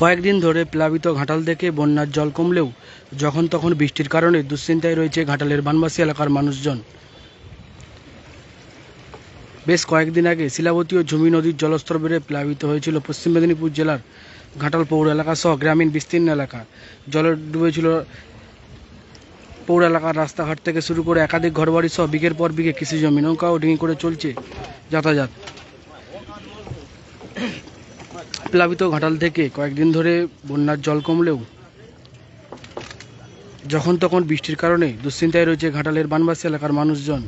কয়েকদিন ধরে প্লাবিত ঘাটাল থেকে বন্যার জল কমলেও যখন তখন বৃষ্টির কারণে দুশ্চিন্তায় রয়েছে ঘাটালের বানবাসী এলাকার মানুষজন। বেশ কয়েকদিন আগে শিলাবতী ও ঝুমি নদীর জলস্তর বেড়ে প্লাবিত হয়েছিল পশ্চিম মেদিনীপুর জেলার ঘাটাল পৌর এলাকা সহ গ্রামীণ বিস্তীর্ণ এলাকা। জলে ডুবেছিল পৌর এলাকার রাস্তাঘাট থেকে শুরু করে একাধিক ঘরবাড়ি সহ বিঘের পর বিঘে কৃষি জমি, নৌকা ও ডিঙি করে চলছে যাতায়াত। প্লাবিত ঘাটাল থেকে কয়েকদিন ধরে বন্যার জল কমলেও, যখন তখন বৃষ্টির কারণে দুশ্চিন্তায় রয়েছে ঘাটালের বানবাসী এলাকার মানুষজন।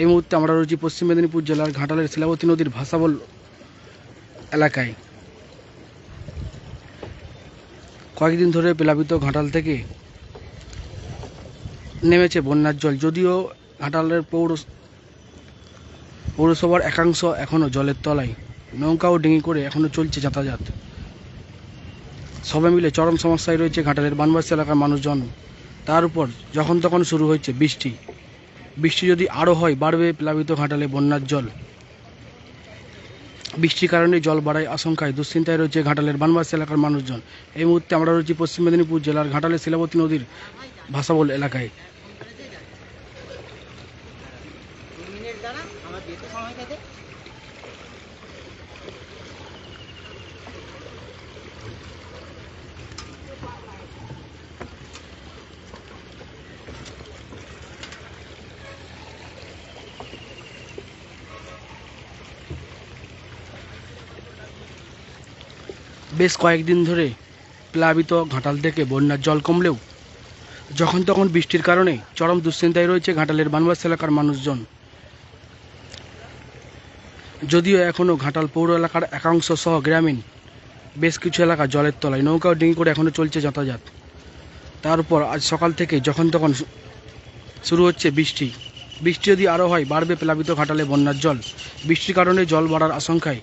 এই মুহূর্তে আমরা রয়েছি পশ্চিম মেদিনীপুর জেলার ঘাটালের শিলাবতী নদীর ভাসাবল এলাকায়। কয়েকদিন ধরে প্লাবিত ঘাটাল থেকে নেমেছে বন্যার জল, যদিও ঘাটালের পৌর পৌরসভার একাংশ এখনও জলের তলায়। নৌকা ও ডিঙি করে এখনও চলছে যাতায়াত। সবাই মিলে চরম সমস্যায় রয়েছে ঘাটালের বানবাসী এলাকার মানুষজন। তার উপর যখন তখন শুরু হয়েছে বৃষ্টি। বৃষ্টি যদি আরও হয়, বাড়বে প্লাবিত ঘাটালে বন্যার জল। বৃষ্টির কারণে জল বাড়ায় আশঙ্কায় দুশ্চিন্তায় রয়েছে ঘাটালের বানবাসী এলাকার মানুষজন। এই মুহূর্তে আমরা রয়েছি পশ্চিম মেদিনীপুর জেলার ঘাটালের শিলাবতী নদীর ভাসাবল এলাকায়। বেশ কয়েকদিন ধরে প্লাবিত ঘাটাল থেকে বন্যার জল কমলেও যখন তখন বৃষ্টির কারণে চরম দুশ্চিন্তায় রয়েছে ঘাটালের বানবাস এলাকার মানুষজন। যদিও এখনও ঘাটাল পৌর এলাকার একাংশ সহ গ্রামীণ বেশ কিছু এলাকা জলের তলায় নৌকা ডিঙি করে এখনও চলছে যাতায়াত। তার উপর আজ সকাল থেকে যখন তখন শুরু হচ্ছে বৃষ্টি। বৃষ্টি যদি আরও হয়, বাড়বে প্লাবিত ঘাটালে বন্যার জল। বৃষ্টির কারণে জল বাড়ার আশঙ্কায়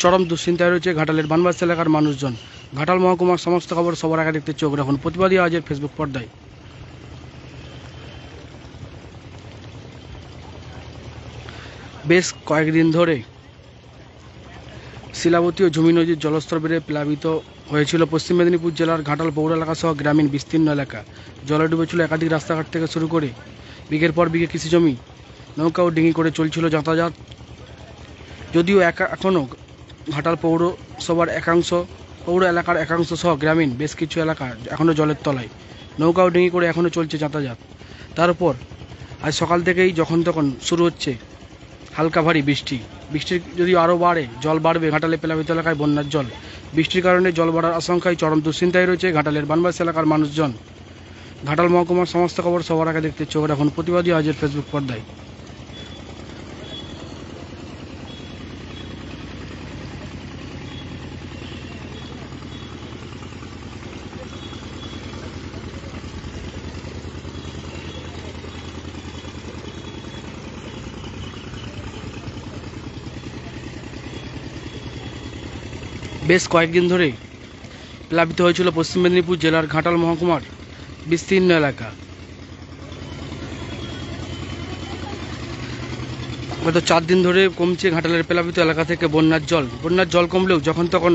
চরম দুশ্চিন্তায় রয়েছে ঘাটালের বানবাস এলাকার মানুষজন। ঘাটাল মহকুমার সমস্ত খবর সবার আগে দেখতে চোখ রাখুন। প্রতিবাদী আজের ফেসবুক পর্দায়। বেশ কয়েকদিন ধরে শিলাবতী ও ঝুমি নদীর জলস্তর বেড়ে প্লাবিত হয়েছিল। পশ্চিম মেদিনীপুর জেলার ঘাটাল পৌর এলাকা সহ গ্রামীণ বিস্তীর্ণ এলাকা। জলে ডুবেছিল একাধিক রাস্তাঘাট থেকে শুরু করে বিঘের পর বিঘে কৃষি জমি নৌকা ও ডিঙি করে চলছিল যাতায়াত। যদিও একা এখনও ঘাটাল পৌরসভার একাংশ, পৌর এলাকার একাংশ সহ গ্রামীণ বেশ কিছু এলাকা এখনও জলের তলায়। নৌকা ও ডিঙি করে এখনও চলছে যাতায়াত। তারপর আজ সকাল থেকেই যখন তখন শুরু হচ্ছে হালকা ভারী বৃষ্টি। বৃষ্টি যদি আরও বাড়ে, জল বাড়বে ঘাটালে প্লাবিত এলাকায় বন্যার জল। বৃষ্টির কারণে জল বাড়ার আশঙ্কায় চরম দুশ্চিন্তায় রয়েছে ঘাটালের বানবাস এলাকার মানুষজন। ঘাটাল মহকুমার সমস্ত খবর সবার আগে দেখতে চোখ রাখুন প্রতিবাদী আজের ফেসবুক পর্দায়। বেশ কয়েকদিন ধরে প্লাবিত হয়েছিল পশ্চিম মেদিনীপুর জেলার ঘাটাল মহকুমার বিস্তীর্ণ এলাকা। গত চার দিন ধরে কমছে ঘাটালের প্লাবিত এলাকা থেকে বন্যার জল। বন্যার জল কমলেও যখন তখন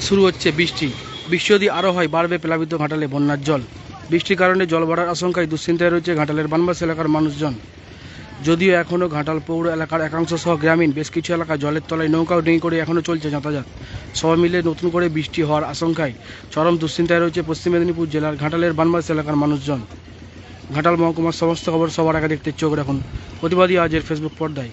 শুরু হচ্ছে বৃষ্টি। বৃষ্টি যদি আরও হয়, বাড়বে প্লাবিত ঘাটালে বন্যার জল। বৃষ্টির কারণে জল বাড়ার আশঙ্কায় দুশ্চিন্তায় রয়েছে ঘাটালের বানবাস এলাকার মানুষজন। যদিও এখনও ঘাটাল পৌর এলাকার একাংশ সহ গ্রামীণ বেশ কিছু এলাকা জলের তলায় নৌকাও ডেঙে করে এখনও চলছে যাতায়াত। সবাই মিলে নতুন করে বৃষ্টি হওয়ার আশঙ্কায় চরম দুশ্চিন্তায় রয়েছে পশ্চিম মেদিনীপুর জেলার ঘাটালের বানমাস এলাকার মানুষজন। ঘাটাল মহকুমার সমস্ত খবর সবার আগে দেখতে চোখ রাখুন। প্রতিবাদী আজের ফেসবুক পর্দায়।